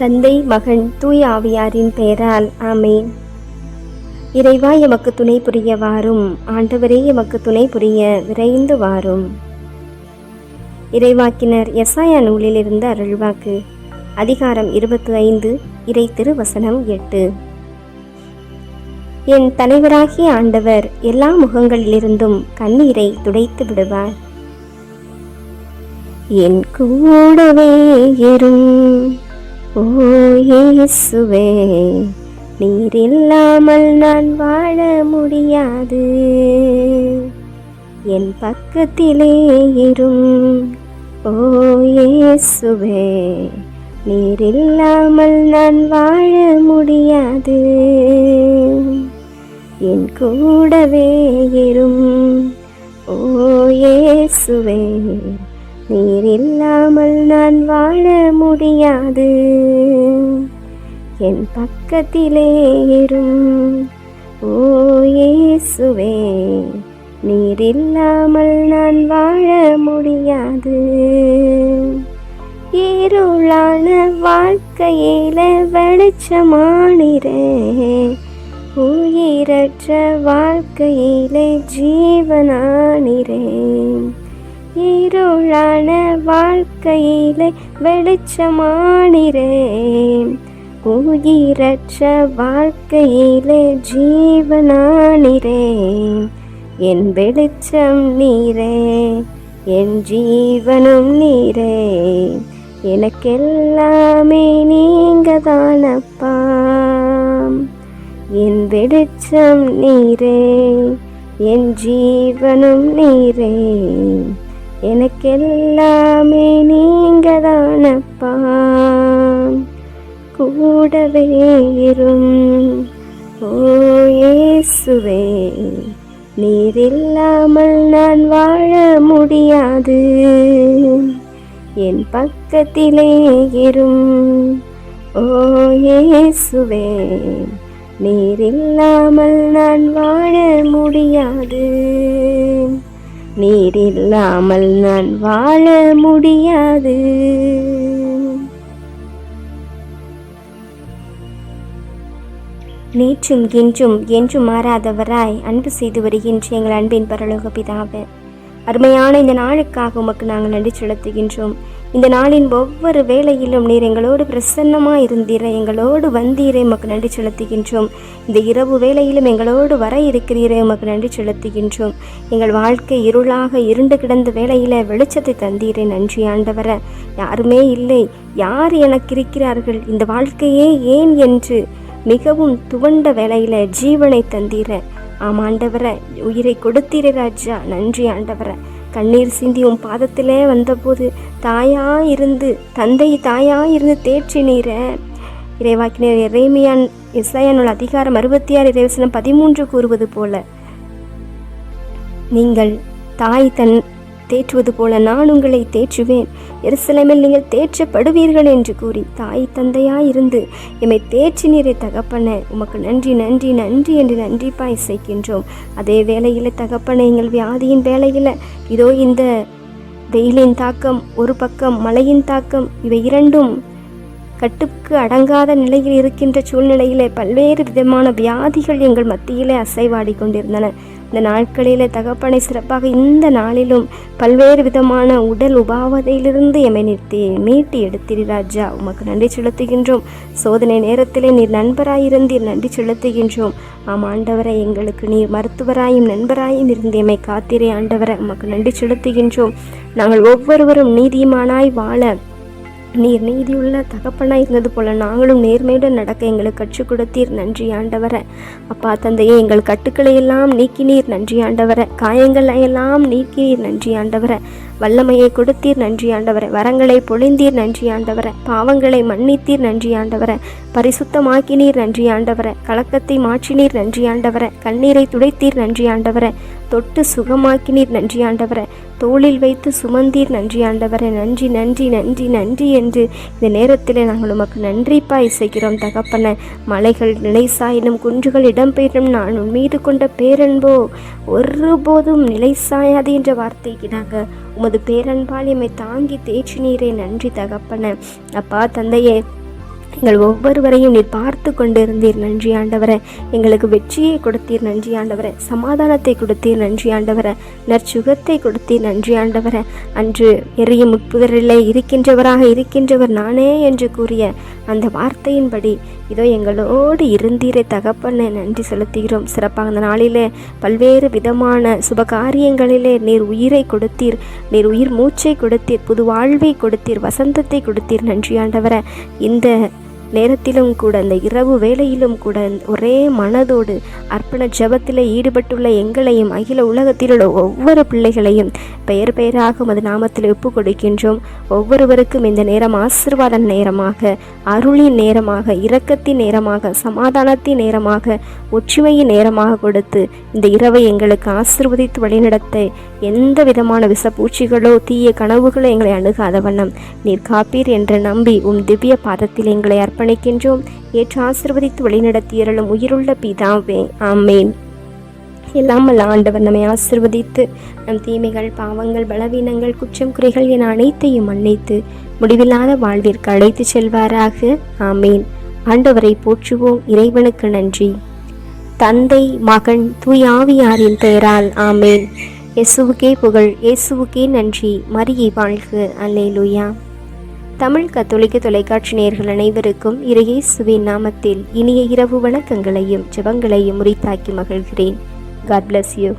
தந்தை மகன் தூய் ஆவியாரின் பெயரால் ஆமேன். இறைவா எமக்கு துணை புரிய வாரும். ஆண்டவரே எமக்கு துணை புரிய விரைந்து வாரும். இறைவாக்கினர் எசாயா நூலிலிருந்து அருள்வாக்கு. அதிகாரம் இருபத்தி ஐந்து இறை திருவசனம் எட்டு. என் தலைவராகிய ஆண்டவர் எல்லா முகங்களிலிருந்தும் கண்ணீரை துடைத்து விடுவார். என் கூடவே இரும். ஓ இயேசுவே நீர் இல்லாமல் நான் வாழ முடியாது. என் பக்கத்திலே இரும். ஓ இயேசுவே நீர் இல்லாமல் நான் வாழ முடியாது. என் கூடவே இரும். ஓ இயேசுவே நீர் இல்லாமல் நான் வாழ முடியாது. என் பக்கத்திலே இரும். ஓ இயேசுவே நீர் இல்லாமல் நான் வாழ முடியாது. இருளான வாழ்க்கையில வெளிச்சமானிறே உயிரற்ற வாழ்க்கையிலே ஜீவனானிறேன் இருளான வாழ்க்கையிலே வெளிச்சமானிறேன் உயிரற்ற வாழ்க்கையிலே ஜீவனானிறேன் என் வெளிச்சம் நீரே என் ஜீவனும் நீரே. எனக்கெல்லாமே நீங்க தானப்பா என் வெளிச்சம் நீரே என் ஜீவனும் நீரே. எனக்கெல்லாமே நீங்க தானப்பா கூடவே இரும். ஓ இயேசுவே நீர் இல்லாமல் நான் வாழ முடியாது. என் பக்கத்திலே இரும். ஓ இயேசுவே நீர் இல்லாமல் நான் வாழ முடியாது. நீர் இல்லாமல் நான் வாழ முடியாது. நேற்றும் என்றும் என்றும் மாறாதவராய் அன்பு செய்து வருகின்ற எங்கள் அன்பின் பரலோக பிதாவே அருமையான இந்த நாளுக்காக உமக்கு நாங்கள் நன்றி செலுத்துகின்றோம். இந்த நாளின் ஒவ்வொரு வேளையிலும் நீர் எங்களோடு பிரசன்னமாக இருந்தீர எங்களோடு வந்தீரே உமக்கு நன்றி செலுத்துகின்றோம். இந்த இரவு வேளையிலும் எங்களோடு வர இருக்கிறீரே உமக்கு நன்றி செலுத்துகின்றோம். எங்கள் வாழ்க்கை இருளாக இருண்டு கிடந்த வேளையில் வெளிச்சத்தை தந்தீரே நன்றி ஆண்டவர. யாருமே இல்லை. யார் எனக்கு இருக்கிறார்கள்? இந்த வாழ்க்கையே ஏன் என்று மிகவும் துவண்ட வேலையில் ஜீவனை தந்தீர. ஆம் உயிரை கொடுத்தீரே ராஜா. நன்றி ஆண்டவரை. கண்ணீர் சிந்தி உன் பாதத்திலே வந்தபோது தாயா இருந்து தந்தை தாயா இருந்து தேற்றி நீர இறைவாக்கினர் இறைமையான் இசையனுள் அதிகாரம் அறுபத்தி ஆறு இறைவசனம் பதிமூன்று கூறுவது போல நீங்கள் தாய் தன் தேற்றுவது போல நான் உங்களை தேற்றுவேன். எருசலேமில் நீங்கள் தேற்றப்படுவீர்கள் என்று கூறி தாய் தந்தையாய் இருந்து எம்மை தேற்றினீரை தகப்பன உமக்கு நன்றி நன்றி நன்றி என்று நன்றிப்பா இசைக்கின்றோம். அதே வேளையில் தகப்பன எங்கள் வியாதியின் வேளையில் இதோ இந்த வெயிலின் தாக்கம் ஒரு பக்கம் மழையின் தாக்கம் இவை இரண்டும் கட்டுக்கு அடங்காத நிலையில் இருக்கின்ற சூழ்நிலையிலே பல்வேறு விதமான வியாதிகள் எங்கள் மத்தியிலே அசைவாடி கொண்டிருந்தன. இந்த நாட்களிலே தகப்பனை சிறப்பாக இந்த நாளிலும் பல்வேறு விதமான உடல் உபாவதையிலிருந்து எம்மை நிறுத்தி மீட்டி எடுத்தீர் ராஜா. உமக்கு நன்றி செலுத்துகின்றோம். சோதனை நேரத்திலே நீர் நண்பராயிருந்தீர். நன்றி செலுத்துகின்றோம். ஆம் ஆண்டவரை எங்களுக்கு நீர் மருத்துவராயும் நண்பராயும் இருந்து எம்மை காத்திரே ஆண்டவரை. உமக்கு நன்றி செலுத்துகின்றோம். நாங்கள் ஒவ்வொருவரும் நீதிமானாய் வாழ நீர் நீதியுள்ள தகப்பனாக இருந்தது போல நாங்களும் நேர்மையுடன் நடக்க எங்களுக்கு கற்றுக் கொடுத்தீர் நன்றி ஆண்டவர. அப்பா தந்தையே எங்கள் கட்டுக்களை எல்லாம் நீக்கினீர் நன்றி ஆண்டவர. காயங்களை எல்லாம் நீக்கினீர் நன்றி ஆண்டவர. வல்லமையை கொடுத்தீர் நன்றி ஆண்டவரே. வரங்களை பொழிந்தீர் நன்றி ஆண்டவர. பாவங்களை மன்னித்தீர் நன்றி ஆண்டவர. பரிசுத்தமாக்கினீர் நன்றி ஆண்டவர. கலக்கத்தை மாற்றினீர் நன்றி ஆண்டவர. கண்ணீரை துடைத்தீர் நன்றி ஆண்டவரே. தொட்டு சுகமாக்கினீர் நன்றி ஆண்டவர. தோளில் வைத்து சுமந்தீர் நன்றி ஆண்டவரே. நன்றி நன்றி நன்றி நன்றி என்று இந்த நேரத்தில் நாங்கள் உமக்கு நன்றிப்பா இசைக்கிறோம் தகப்பன. மலைகள் நிலைசாயினும் குன்றுகள் இடம்பெறும் நான் மீது கொண்ட பேரன்போ ஒருபோதும் நிலை சாயாது என்ற வார்த்தைக்கு நாங்கள் உமது பேரன்பால் எம்மை தாங்கி தேற்றினீரே. நன்றி தகப்பன. அப்பா தந்தையே எங்கள் ஒவ்வொருவரையும் நீர் பார்த்து கொண்டிருந்தீர். நன்றி ஆண்டவரே. எங்களுக்கு வெற்றியை கொடுத்தீர். நன்றி ஆண்டவரே. சமாதானத்தை கொடுத்தீர். நன்றி ஆண்டவரை. நற்சுகத்தை கொடுத்தீர். நன்றி ஆண்டவரே. அன்று எரியும் முட்புதரிலே இருக்கின்றவராக இருக்கின்றவர் நானே என்று கூறிய அந்த வார்த்தையின்படி இதோ எங்களோடு இருந்தீரை தகப்பனை நன்றி செலுத்துகிறோம். சிறப்பாக அந்த நாளிலே பல்வேறு விதமான சுப காரியங்களிலே நீர் உயிரை கொடுத்தீர். நீர் உயிர் மூச்சை கொடுத்தீர் புது வாழ்வை கொடுத்தீர் வசந்தத்தை கொடுத்தீர். நன்றி இந்த நேரத்திலும் கூட இந்த இரவு வேளையிலும் கூட ஒரே மனதோடு அர்ப்பண ஜெபத்தில் ஈடுபட்டுள்ள எங்களையும் அகில உலகத்தில் உள்ள ஒவ்வொரு பிள்ளைகளையும் பெயர் பெயராக மது நாமத்தில் ஒப்பு கொடுக்கின்றோம் ஒவ்வொருவருக்கும் இந்த நேரம் ஆசிர்வாத நேரமாக அருளின் நேரமாக இரக்கத்தின் நேரமாக சமாதானத்தின் நேரமாக ஒற்றுமையின் நேரமாக கொடுத்து இந்த இரவை எங்களுக்கு ஆசிர்வதித்து வழிநடத்த எந்த விதமான விஷப்பூச்சிகளோ தீய கனவுகளோ எங்களை அணுகாத வண்ணம் நீர் காப்பீர் என்று நம்பி உம் திவ்ய பாதத்தில் எங்களை அர்ப்ப அர்ப்பணிக்கின்றோம். ஏற்று ஆசிர்வதித்து வழிநடத்தியருளும் உயிருள்ள பிதாவே ஆமேன். எல்லாம் ஆண்டவர் நம்மை ஆசிர்வதித்து நம் தீமைகள் பாவங்கள் பலவீனங்கள் குற்றம் குறைகள் என அனைத்தையும் மன்னித்து முடிவில்லாத வாழ்விற்கு அழைத்து செல்வாராக ஆமேன். ஆண்டவரை போற்றுவோம். இறைவனுக்கு நன்றி. தந்தை மகன் தூயாவியாரின் பெயரால் ஆமேன். இயேசுவுக்கே புகழ் இயேசுவுக்கே நன்றி. மரியை வாழ்க. அல்லேலூயா. தமிழ் கத்தோலிக்க தொலைக்காட்சி நேர்கள் அனைவருக்கும் இறையேசுவின் நாமத்தில் இனிய இரவு வணக்கங்களையும் ஜபங்களையும் முறித்தாக்கி மகிழ்கிறேன். God bless you